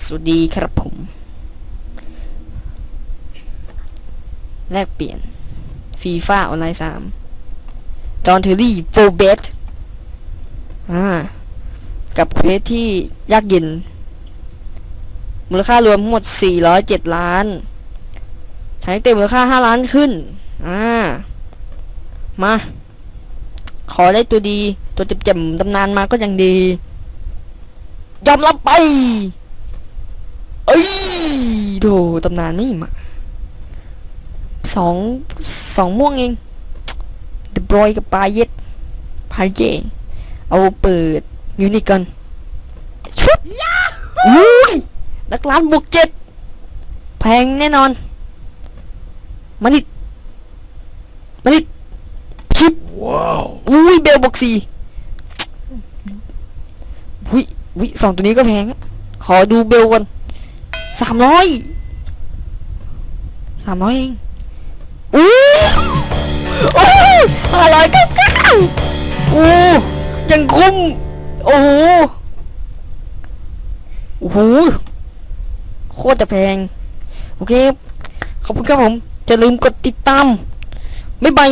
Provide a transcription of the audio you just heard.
สวัสดีครับผม แลกเปลี่ยนฟีฟ่าออนไลน์สามจอห์นเทอร์รี่โฟเบสอ่า กับเควสที่ยากเย็น มูลค่ารวมทั้งหมด 407 ล้าน ใช้เต็มมูลค่า 5 ล้านขึ้น อ่า มา ขอได้ตัวดี ตัวเจ็บๆตำนานมาก็ยังดี ยอมรับไป โถตำนานไม่มาสองสองม่วงเองเดบรอยกับปาเย็ดพาเยเอาเปิดมิวนิกกันชุบอุ้ยนักล้านบวกเจ็ดแพงแน่นอนมานิดมานิดชิบว้าวอุ้ยเบลบวกสี่อุ้ยอุ้ยสองตัวนี้ก็แพงอะขอดูเบลก่อนสามร้อย สามร้อยเองอู้โอ้ห้าร้อยเก้าเก้าอู้ยังคุ้ม โอ้โหโอ้โหโคตรจะแพง โอเค ขอบคุณครับผม จะลืมกดติดตาม บ๊ายบาย